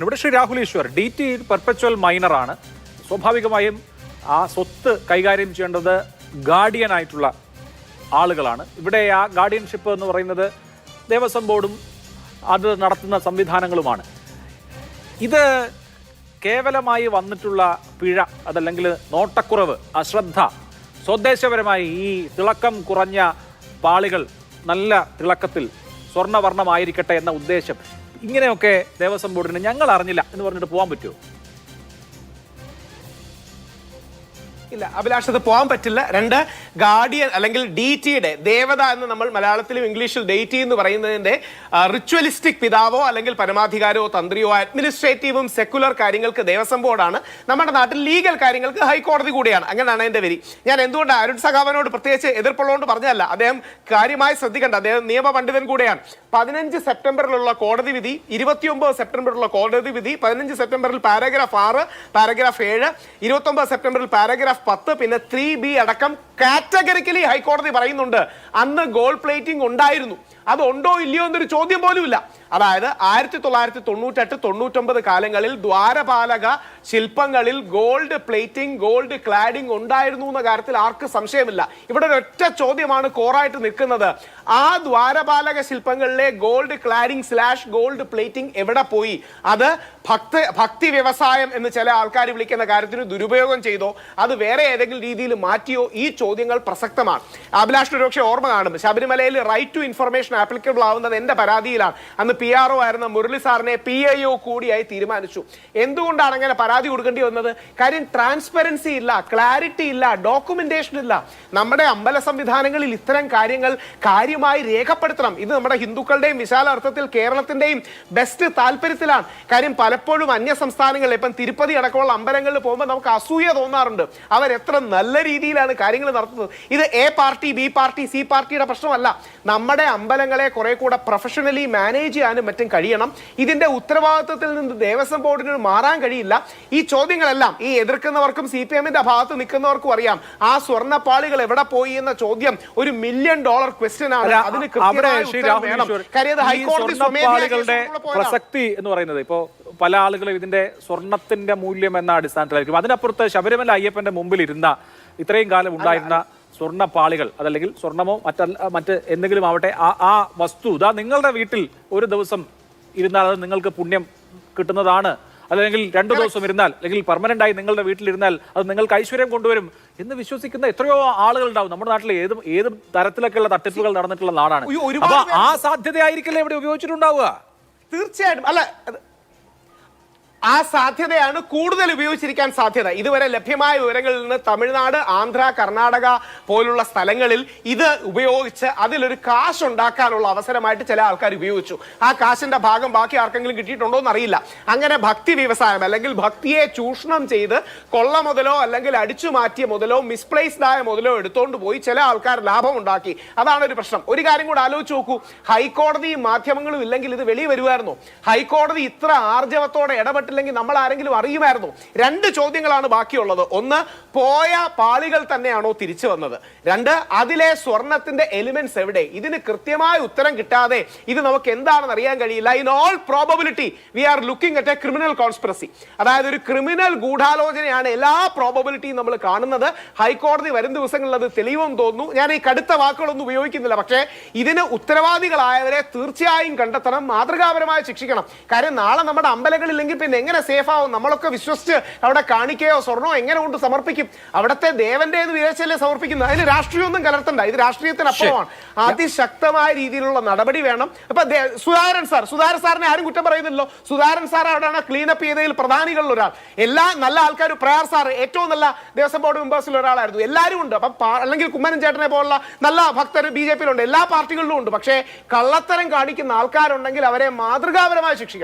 ഇവിടെ Shri Rahul Eswar D T perpetual മൈനറാണ് സ്വാഭാവികമായും ആ സ്വത്ത് കൈകാര്യം ചെയ്യേണ്ടത് ഗാർഡിയൻ ആയിട്ടുള്ള ആളുകളാണ്. ഇവിടെ ആ ഗാർഡിയൻഷിപ്പ് എന്ന് പറയുന്നത് ദേവസ്വം ബോർഡും അത് നടത്തുന്ന സംവിധാനങ്ങളുമാണ്. ഇത് കേവലമായി വന്നിട്ടുള്ള പിഴ അതല്ലെങ്കിൽ നോട്ടക്കുറവ് അശ്രദ്ധ സ്വദേശപരമായി ഈ തിളക്കം കുറഞ്ഞ പാളികൾ നല്ല തിളക്കത്തിൽ സ്വർണവർണമായിരിക്കട്ടെ എന്ന ഉദ്ദേശം ഇങ്ങനെയൊക്കെ ദേവസ്വം ബോർഡിന് ഞങ്ങൾ അറിഞ്ഞില്ല എന്ന് പറഞ്ഞിട്ട് പോകാൻ പറ്റുമോ? ഇല്ല അഭിലാഷത്ത് പോകാൻ പറ്റില്ല. രണ്ട് ഗാർഡിയൻ അല്ലെങ്കിൽ ഡി ടിയുടെ ദേവത എന്ന് നമ്മൾ മലയാളത്തിലും ഇംഗ്ലീഷിൽ ഡേറ്റി എന്ന് പറയുന്നതിന്റെ റിച്വലിസ്റ്റിക് പിതാവോ അല്ലെങ്കിൽ പരമാധികാരോ തന്ത്രിയോ അഡ്മിനിസ്ട്രേറ്റീവും സെക്കുലർ കാര്യങ്ങൾക്ക് ദേവസ്വം ബോർഡാണ്. നമ്മുടെ നാട്ടിൽ ലീഗൽ കാര്യങ്ങൾക്ക് ഹൈക്കോടതി കൂടിയാണ്. അങ്ങനെയാണ് എന്റെ വരി ഞാൻ എന്തുകൊണ്ട് അരുൺ സഖാവനോട് പ്രത്യേകിച്ച് എതിർപ്പുള്ളതുകൊണ്ട് പറഞ്ഞതല്ല. അദ്ദേഹം കാര്യമായി ശ്രദ്ധിക്കേണ്ട. അദ്ദേഹം നിയമപണ്ഡിതൻ കൂടെയാണ്. പതിനഞ്ച് സെപ്റ്റംബറിലുള്ള കോടതി വിധി ഇരുപത്തിയൊമ്പത് സെപ്റ്റംബറിലുള്ള കോടതി വിധി പതിനഞ്ച് സെപ്റ്റംബറിൽ പാരഗ്രാഫ് ആറ് പാരഗ്രാഫ് ഏഴ് ഇരുപത്തൊമ്പത് സെപ്റ്റംബറിൽ പാരഗ്രാഫ് പത്ത് പിന്നെ ത്രീ ബി അടക്കം കാറ്റഗറിക്കലി ഹൈക്കോടതി പറയുന്നുണ്ട്. അന്ന് ഗോൾഡ് പ്ലേറ്റിംഗ് ഉണ്ടായിരുന്നു. അത് ഉണ്ടോ ഇല്ലയോ എന്നൊരു ചോദ്യം പോലും ഇല്ല അതായത് ആയിരത്തി തൊള്ളായിരത്തി തൊണ്ണൂറ്റെട്ട് തൊണ്ണൂറ്റൊമ്പത് കാലങ്ങളിൽ ദ്വാരപാലക ശില്പങ്ങളിൽ ഗോൾഡ് പ്ലേറ്റിംഗ് ഗോൾഡ് ക്ലാഡിംഗ് ഉണ്ടായിരുന്നു എന്ന കാര്യത്തിൽ ആർക്ക് സംശയമില്ല. ഇവിടെ ഒരൊറ്റ ചോദ്യമാണ് കോറായിട്ട് നിൽക്കുന്നത്. ആ ദ്വാരപാലക ശില്പങ്ങളിലെ gold cladding slash gold plating എവിടെ പോയി? അത് ഭക്ത ഭക്തി വ്യവസായം എന്ന് ചില ആൾക്കാർ വിളിക്കുന്ന കാര്യത്തിന് ദുരുപയോഗം ചെയ്തോ അത് വേറെ ഏതെങ്കിലും രീതിയിൽ മാറ്റിയോ ഈ ചോദ്യങ്ങൾ പ്രസക്തമാണ്. അഭിലാഷ് ഒരുപക്ഷെ ഓർമ്മ കാണും. ശബരിമലയിൽ റൈറ്റ് ടു ഇൻഫർമേഷൻ ആപ്ലിക്കബിൾ ആവുന്നത് എന്റെ പരാതിയിലാണ്. അന്ന് പി ആർ ഒ ആയിരുന്ന മുരളി സാറിനെ പി ഐ ഒ കൂടിയായി തീരുമാനിച്ചു. എന്തുകൊണ്ടാണ് അങ്ങനെ പരാതി കൊടുക്കേണ്ടി വന്നത്? കാര്യം ട്രാൻസ്പെറൻസി ഇല്ല ക്ലാരിറ്റി ഇല്ല ഡോക്യുമെന്റേഷൻ ഇല്ല. നമ്മുടെ അമ്പല സംവിധാനങ്ങളിൽ ഇത്തരം കാര്യങ്ങൾ കാര്യമായി രേഖപ്പെടുത്തണം. ഇത് നമ്മുടെ ഹിന്ദുക്കളുടെയും വിശാല അർത്ഥത്തിൽ കേരളത്തിന്റെയും ബെസ്റ്റ് താല്പര്യത്തിലാണ്. കാര്യം പലപ്പോഴും അന്യ സംസ്ഥാനങ്ങളിൽ ഇപ്പം തിരുപ്പതി അടക്കമുള്ള അമ്പലങ്ങളിൽ പോകുമ്പോൾ നമുക്ക് അസൂയ തോന്നാറുണ്ട്. അവർ എത്ര നല്ല രീതിയിലാണ് കാര്യങ്ങൾ നടത്തുന്നത്. ഇത് A party B party C പാർട്ടിയുടെ പ്രശ്നമല്ല. നമ്മുടെ അമ്പലങ്ങളെ കുറെ കൂടെ പ്രൊഫഷണലി മാനേജ് ചെയ്യാനും മറ്റും കഴിയണം. ഇതിന്റെ ഉത്തരവാദിത്വത്തിൽ നിന്ന് ദേവസ്വം ബോർഡിന് മാറാൻ കഴിയില്ല. ഈ ചോദ്യങ്ങളെല്ലാം ഈ എതിർക്കുന്നവർക്കും സി പി എമ്മിന്റെ ഭാഗത്ത് നിൽക്കുന്നവർക്കും അറിയാം. ആ സ്വർണപ്പാളികൾ എവിടെ പോയി എന്ന ചോദ്യം ഒരു മില്യൺ ഡോളർ ക്വസ്റ്റ്യൻ ആണ്. അതിന് കൃത്യമായ ഉത്തരം വേണം. കാര്യം ഹൈക്കോടതി പ്രസക്തി എന്ന് പറയുന്നത് ഇപ്പോ പല ആളുകളും ഇതിന്റെ സ്വർണത്തിന്റെ മൂല്യം എന്ന അടിസ്ഥാനത്തിലായിരിക്കും. അതിനപ്പുറത്ത് ശബരിമല അയ്യപ്പന്റെ മുമ്പിൽ ഇരുന്ന ഇത്രയും കാലം ഉണ്ടായിരുന്ന സ്വർണപ്പാളികൾ അതല്ലെങ്കിൽ സ്വർണമോ മറ്റ മറ്റ് എന്തെങ്കിലും ആവട്ടെ ആ ആ വസ്തു ഇതാ നിങ്ങളുടെ വീട്ടിൽ ഒരു ദിവസം ഇരുന്നാൽ അത് നിങ്ങൾക്ക് പുണ്യം കിട്ടുന്നതാണ്. അല്ലെങ്കിൽ രണ്ടു ദിവസം ഇരുന്നാൽ അല്ലെങ്കിൽ പെർമനന്റ് ആയി നിങ്ങളുടെ വീട്ടിലിരുന്നാൽ അത് നിങ്ങൾക്ക് ഐശ്വര്യം കൊണ്ടുവരും എന്ന് വിശ്വസിക്കുന്ന എത്രയോ ആളുകൾ ഉണ്ടാവും. നമ്മുടെ നാട്ടിൽ ഏത് ഏത് തരത്തിലൊക്കെയുള്ള തട്ടിപ്പുകൾ നടന്നിട്ടുള്ള നാടാണ്. ആ സാധ്യതയായിരിക്കില്ല ഇവിടെ ഉപയോഗിച്ചിട്ടുണ്ടാവുക? തീർച്ചയായിട്ടും. അല്ല ആ സാധ്യതയാണ് കൂടുതൽ ഉപയോഗിച്ചിരിക്കാൻ സാധ്യത. ഇതുവരെ ലഭ്യമായ വിവരങ്ങളിൽ നിന്ന് തമിഴ്നാട് ആന്ധ്ര കർണാടക പോലുള്ള സ്ഥലങ്ങളിൽ ഇത് ഉപയോഗിച്ച് അതിലൊരു കാശ് ഉണ്ടാക്കാനുള്ള അവസരമായിട്ട് ചില ആൾക്കാർ ഉപയോഗിച്ചു. ആ കാശിന്റെ ഭാഗം ബാക്കി ആർക്കെങ്കിലും കിട്ടിയിട്ടുണ്ടോ എന്ന് അറിയില്ല അങ്ങനെ ഭക്തി വ്യവസായം അല്ലെങ്കിൽ ഭക്തിയെ ചൂഷണം ചെയ്ത് കൊള്ള മുതലോ അല്ലെങ്കിൽ അടിച്ചു മാറ്റിയ മുതലോ മിസ്പ്ലേസ്ഡ് ആയ മുതലോ എടുത്തോണ്ട് പോയി ചില ആൾക്കാർ ലാഭം ഉണ്ടാക്കി. അതാണ് ഒരു പ്രശ്നം. ഒരു കാര്യം കൂടെ ആലോചിച്ച് നോക്കൂ. ഹൈക്കോടതിയും മാധ്യമങ്ങളും ഇല്ലെങ്കിൽ ഇത് വെളിയിൽ വരുമായിരുന്നു ഹൈക്കോടതി ഇത്ര ആർജവത്തോടെ ഇടപെട്ടില്ലെങ്കിൽ നമ്മൾ ആരെങ്കിലും അറിയുമായിരുന്നു. രണ്ട് ചോദ്യങ്ങളാണ് ബാക്കിയുള്ളത്. ഒന്ന് പോയ പാളികൾ തന്നെയാണോ തിരിച്ചു വന്നത്? രണ്ട് അതിലെ സ്വർണത്തിന്റെ എലിമെന്റ്സ് എവിടെ? ഇതിന് കൃത്യമായ ഉത്തരം കിട്ടാതെ ഇത് നമുക്ക് എന്താണെന്ന് അറിയാൻ കഴിയില്ല. In all probability we are looking at a criminal conspiracy അതായത് ഒരു ക്രിമിനൽ ഗൂഢാലോചനയാണ് എല്ലാ പ്രോബബിലിറ്റിയും നമ്മൾ കാണുന്നത്. ഹൈക്കോടതി വരും ദിവസങ്ങളിൽ അത് തെളിവും തോന്നുന്നു. ഞാൻ ഈ കടുത്ത വാക്കുകളൊന്നും ഉപയോഗിക്കുന്നില്ല. പക്ഷേ ഇതിന് ഉത്തരവാദികളായവരെ തീർച്ചയായും കണ്ടെത്തണം. മാതൃകാപരമായി ശിക്ഷിക്കണം. കാര്യം നാളെ നമ്മുടെ അമ്പലങ്ങളില്ലെങ്കിൽ പിന്നെ എങ്ങനെ സേഫ് ആവും? നമ്മളൊക്കെ വിശ്വസിച്ച് അവിടെ കാണിക്കയോ സ്വർണോ എങ്ങനെ കൊണ്ട് സമർപ്പിക്കും? അവിടുത്തെ ദേവന്റെ എന്ന് വിദേശല്ലേ സമർപ്പിക്കുന്നത്? അതിന് രാഷ്ട്രീയമൊന്നും കലർത്തണ്ട. ഇത് രാഷ്ട്രീയത്തിന് അപ്പുറമാണ് അതിശക്തമായ രീതിയിലുള്ള നടപടി വേണം. അപ്പൊ സുധാരൻ സാർ സുധാരൻ സാറിനെ ആരും കുറ്റം പറയുന്നില്ലല്ലോ. സുധാരൻ സാർ അവിടെയാണ് ക്ലീനപ്പ് ചെയ്തതിൽ പ്രധാനികളിൽ ഒരാൾ. എല്ലാ നല്ല ആൾക്കാരും പ്രയാർ സാർ ഏറ്റവും നല്ല ദേവസ്വം ബോർഡ് മെമ്പേഴ്സിൽ ഒരാളായിരുന്നു. എല്ലാവരും ഉണ്ട്. അപ്പം അല്ലെങ്കിൽ കുമ്മനം ചേട്ടനെ പോലുള്ള നല്ല ഭക്തർ ബി ജെ പിയിലുണ്ട്. എല്ലാ പാർട്ടികളിലും ഉണ്ട്. പക്ഷേ കള്ളത്തരം കാണിക്കുന്ന ആൾക്കാരുണ്ടെങ്കിൽ അവരെ മാതൃകാപരമായി ശിക്ഷിക്കണം.